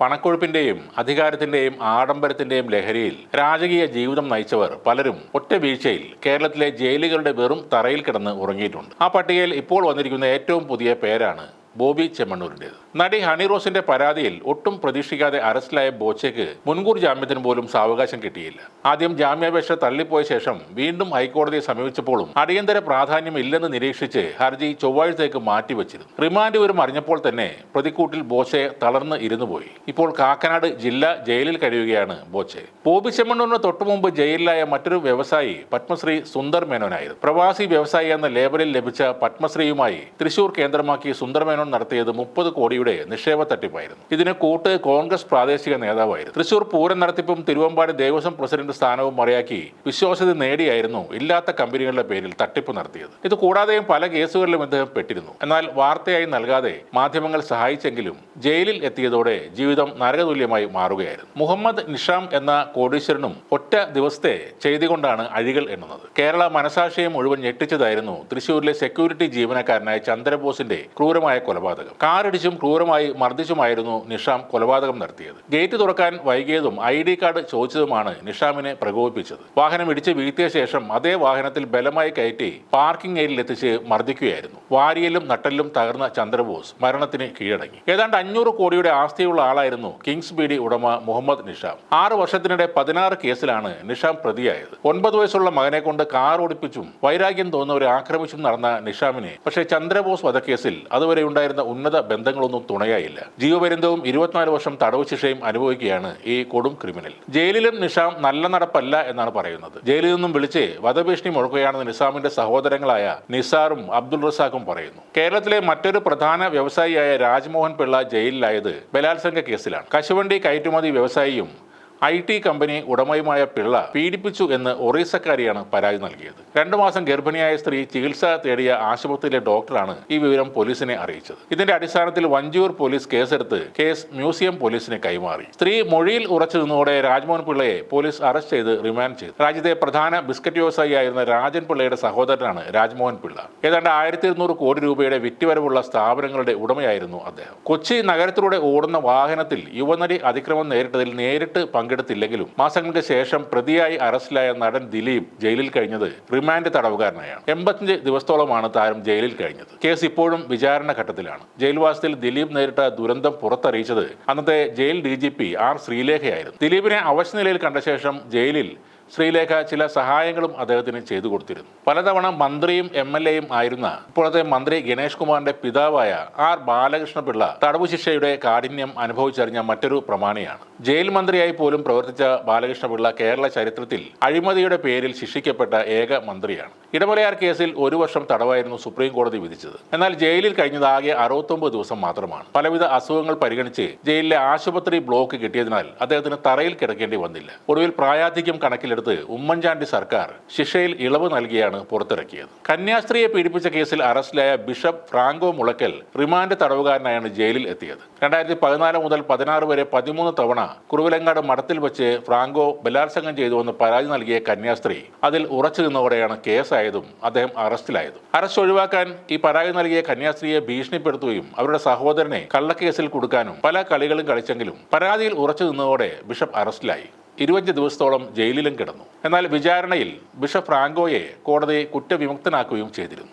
പണക്കൊഴുപ്പിന്റെയും അധികാരത്തിന്റെയും ആഡംബരത്തിന്റെയും ലഹരിയിൽ രാജകീയ ജീവിതം നയിച്ചവർ പലരും ഒറ്റ വീഴ്ചയിൽ കേരളത്തിലെ ജയിലുകളുടെ വെറും തറയിൽ കിടന്ന് ഉറങ്ങിയിട്ടുണ്ട്. ആ പട്ടികയിൽ ഇപ്പോൾ വന്നിരിക്കുന്ന ഏറ്റവും പുതിയ പേരാണ് ബോബി ചെമ്മണ്ണൂരിന്റേത് നടി ഹണി റോസിന്റെ പരാതിയിൽ ഒട്ടും പ്രതീക്ഷിക്കാതെ അറസ്റ്റിലായ ബോച്ചയ്ക്ക് മുൻകൂർ ജാമ്യത്തിന് പോലും സാവകാശം കിട്ടിയില്ല. ആദ്യം ജാമ്യാപേക്ഷ തള്ളിപ്പോയ ശേഷം വീണ്ടും ഹൈക്കോടതിയെ സമീപിച്ചപ്പോഴും അടിയന്തര പ്രാധാന്യം ഇല്ലെന്ന് നിരീക്ഷിച്ച് ഹർജി ചൊവ്വാഴ്ചത്തേക്ക് മാറ്റിവെച്ചിരുന്നു. റിമാൻഡ് വിവരം അറിഞ്ഞപ്പോൾ തന്നെ പ്രതിക്കൂട്ടിൽ ബോച്ചെ തളർന്ന് ഇരുന്നുപോയി ഇപ്പോൾ കാക്കനാട് ജില്ലാ ജയിലിൽ കഴിയുകയാണ് ബോച്ചെ. ബോബി ചെമ്മണ്ണൂരിന് തൊട്ടുമുമ്പ് ജയിലിലായ മറ്റൊരു വ്യവസായി പത്മശ്രീ സുന്ദർ മേനോനായിരുന്നു. പ്രവാസി വ്യവസായി എന്ന ലേബലിൽ ലഭിച്ച പത്മശ്രീയുമായി തൃശൂർ കേന്ദ്രമാക്കി സുന്ദർ മേനോൻ നടത്തിയത് മുപ്പത് കോടിയുടെ നിക്ഷേപ തട്ടിപ്പായിരുന്നു. ഇതിന് കൂട്ട് കോൺഗ്രസ് പ്രാദേശിക നേതാവായിരുന്നു. തൃശൂർ പൂരം നടത്തിപ്പും തിരുവമ്പാടി ദേവസ്വം പ്രസിഡന്റ് സ്ഥാനവും മറയാക്കി വിശ്വാസ്യത നേടിയായിരുന്നു ഇല്ലാത്ത കമ്പനികളുടെ പേരിൽ തട്ടിപ്പ് നടത്തിയത്. ഇത് കൂടാതെയും പല കേസുകളിലും ഇദ്ദേഹം പെട്ടിരുന്നു. എന്നാൽ വാർത്തയായി നൽകാതെ മാധ്യമങ്ങൾ സഹായിച്ചെങ്കിലും ജയിലിൽ എത്തിയതോടെ ജീവിതം നരകതുല്യമായി മാറുകയായിരുന്നു. മുഹമ്മദ് നിഷാം എന്ന കോടീശ്വരനും ഒറ്റ ദിവസത്തെ ചെയ്തി കൊണ്ടാണ് അഴികൾ എണ്ണുന്നത്. കേരള മനസാക്ഷിയെ മുഴുവൻ ഞെട്ടിച്ചതായിരുന്നു തൃശൂരിലെ സെക്യൂരിറ്റി ജീവനക്കാരനായ ചന്ദ്രബോസിന്റെ ക്രൂരമായ കൊലപാതകം. കാറിടിച്ചും ക്രൂരമായി മർദ്ദിച്ചുമായിരുന്നു നിഷാം കൊലപാതകം നടത്തിയത്. ഗേറ്റ് തുറക്കാൻ വൈകിയതും ഐ ഡി കാർഡ് ചോദിച്ചതുമാണ് നിഷാമിനെ പ്രകോപിപ്പിച്ചത്. വാഹനം ഇടിച്ച് വീഴ്ത്തിയ ശേഷം അതേ വാഹനത്തിൽ ബലമായി കയറ്റി പാർക്കിംഗ് ഏരിയയിൽ എത്തിച്ച് മർദ്ദിക്കുകയായിരുന്നു. വാരിയലും നട്ടലിലും തകർന്ന ചന്ദ്രബോസ് മരണത്തിന് കീഴടങ്ങി. ഏതാണ്ട് അഞ്ഞൂറ് കോടിയുടെ ആസ്തിയുള്ള ആളായിരുന്നു കിങ്സ് ബീഡി ഉടമ മുഹമ്മദ് നിഷാം. ആറ് വർഷത്തിനിടെ പതിനാറ് കേസിലാണ് നിഷാം പ്രതിയായത്. ഒൻപത് വയസ്സുള്ള മകനെ കൊണ്ട് കാർ ഓടിപ്പിച്ചും വൈരാഗ്യം തോന്നുന്നവരെ ആക്രമിച്ചും നടന്ന നിഷാമിനെ പക്ഷേ ചന്ദ്രബോസ് വധക്കേസിൽ അതുവരെ ഉണ്ടായിരുന്ന ഉന്നത ബന്ധങ്ങളൊന്നും തുണയായില്ല. ജീവപര്യന്തവും ഇരുപത്തിനാല് വർഷം തടവ് ശിക്ഷയും അനുഭവിക്കുകയാണ് ഈ കൊടും ക്രിമിനൽ. ജയിലിലും നിഷാം നല്ല നടപ്പല്ല എന്നാണ് പറയുന്നത്. ജയിലിൽ നിന്നും വിളിച്ച് വധഭീഷണി മുഴക്കുകയാണെന്ന് നിസാമിന്റെ സഹോദരങ്ങളായ നിസാറും അബ്ദുൾ റസാഖും പറയുന്നു. കേരളത്തിലെ മറ്റൊരു പ്രധാന വ്യവസായിയായ രാജ്മോഹൻ പിള്ള ജയിലിലായത് ബലാത്സംഗ കേസിലാണ്. കശുവണ്ടി കയറ്റുമതി വ്യവസായിയും ഐ ടി കമ്പനി ഉടമയുമായ പിള്ള പീഡിപ്പിച്ചു എന്ന് ഒറീസക്കാരിയാണ് പരാതി നൽകിയത്. രണ്ടു മാസം ഗർഭിണിയായ സ്ത്രീ ചികിത്സ തേടിയ ആശുപത്രിയിലെ ഡോക്ടറാണ് ഈ വിവരം പോലീസിനെ അറിയിച്ചത്. ഇതിന്റെ അടിസ്ഥാനത്തിൽ വഞ്ചൂർ പോലീസ് കേസെടുത്ത് കേസ് മ്യൂസിയം പോലീസിന് കൈമാറി. സ്ത്രീ മൊഴിയിൽ ഉറച്ചു നിന്നതോടെ രാജ്മോഹൻ പിള്ളയെ പോലീസ് അറസ്റ്റ് ചെയ്ത് റിമാൻഡ് ചെയ്തു. രാജ്യത്തെ പ്രധാന ബിസ്ക്കറ്റ് വ്യവസായിയായിരുന്ന രാജൻ പിള്ളയുടെ സഹോദരനാണ് രാജ്മോഹൻ പിള്ള. ഏതാണ്ട് ആയിരത്തി ഇരുന്നൂറ് കോടി രൂപയുടെ വിറ്റുവരവുള്ള സ്ഥാപനങ്ങളുടെ ഉടമയായിരുന്നു അദ്ദേഹം. കൊച്ചി നഗരത്തിലൂടെ ഓടുന്ന വാഹനത്തിൽ യുവനടി അതിക്രമം നേരിട്ടതിൽ നേരിട്ട് പങ്കെടുത്തില്ലെങ്കിലും മാസങ്ങൾക്ക് ശേഷം പ്രതിയായി അറസ്റ്റിലായ നടൻ ദിലീപ് ജയിലിൽ കഴിഞ്ഞത് റിമാൻഡ് തടവുകാരനായാണ്. എൺപത്തിയഞ്ച് ദിവസത്തോളമാണ് താരം ജയിലിൽ കഴിഞ്ഞത്. കേസ് ഇപ്പോഴും വിചാരണ ഘട്ടത്തിലാണ്. ജയിൽവാസത്തിൽ ദിലീപ് നേരിട്ട ദുരന്തം പുറത്തറിയിച്ചത് അന്നത്തെ jail D G P R ശ്രീലേഖയായിരുന്നു. ദിലീപിനെ അവശ്യനിലയിൽ കണ്ട ശേഷം ജയിലിൽ ശ്രീലേഖ ചില സഹായങ്ങളും അദ്ദേഹത്തിന് ചെയ്തു കൊടുത്തിരുന്നു. പലതവണ മന്ത്രിയും എം എൽ എയും ആയിരുന്ന ഇപ്പോഴത്തെ മന്ത്രി ഗണേഷ് കുമാറിന്റെ പിതാവായ ആർ ബാലകൃഷ്ണപിള്ള തടവു ശിക്ഷയുടെ കാഠിന്യം അനുഭവിച്ചറിഞ്ഞ മറ്റൊരു പ്രമാണിയാണ്. ജയിൽ മന്ത്രിയായി പോലും പ്രവർത്തിച്ച ബാലകൃഷ്ണപിള്ള കേരള ചരിത്രത്തിൽ അഴിമതിയുടെ പേരിൽ ശിക്ഷിക്കപ്പെട്ട ഏക മന്ത്രിയാണ്. ഇടമലയാർ കേസിൽ ഒരു വർഷം തടവായിരുന്നു സുപ്രീം കോടതി വിധിച്ചത്. എന്നാൽ ജയിലിൽ കഴിഞ്ഞത് ആകെ അറുപത്തൊമ്പത് ദിവസം മാത്രമാണ്. പലവിധ അസുഖങ്ങൾ പരിഗണിച്ച് ജയിലിലെ ആശുപത്രി ബ്ലോക്ക് കിട്ടിയതിനാൽ അദ്ദേഹത്തിന് തറയിൽ കിടക്കേണ്ടി വന്നില്ല. ഒടുവിൽ പ്രായാധിക്യം കണക്കിലെടുത്ത് ഉമ്മൻചാണ്ടി സർക്കാർ ശിക്ഷയിൽ ഇളവ് നൽകിയാണ് പുറത്തിറക്കിയത്. കന്യാസ്ത്രീയെ പീഡിപ്പിച്ച കേസിൽ അറസ്റ്റിലായ ബിഷപ്പ് ഫ്രാങ്കോ മുളക്കൽ റിമാൻഡ് തടവുകാരനായാണ് ജയിലിൽ എത്തിയത്. രണ്ടായിരത്തി പതിനാല് മുതൽ പതിനാറ് വരെ പതിമൂന്ന് തവണ കുറുവിലങ്ങാട് മഠത്തിൽ വെച്ച് ഫ്രാങ്കോ ബലാത്സംഗം ചെയ്തുവെന്ന് പരാതി നൽകിയ കന്യാസ്ത്രീ അതിൽ ഉറച്ചു നിന്നതോടെയാണ് കേസായതും അദ്ദേഹം അറസ്റ്റിലായതും. അറസ്റ്റ് ഒഴിവാക്കാൻ ഈ പരാതി നൽകിയ കന്യാസ്ത്രീയെ ഭീഷണിപ്പെടുത്തുകയും അവരുടെ സഹോദരനെ കള്ളക്കേസിൽ കൊടുക്കാനും പല കളികളും കളിച്ചെങ്കിലും പരാതിയിൽ ഉറച്ചു നിന്നതോടെ ബിഷപ്പ് അറസ്റ്റിലായി. ഇരുപഞ്ച് ദിവസത്തോളം ജയിലിലും കിടന്നു. എന്നാൽ വിചാരണയിൽ ബിഷപ്പ് ഫ്രാങ്കോയെ കോടതി കുറ്റവിമുക്തനാക്കുകയും ചെയ്തിരുന്നു.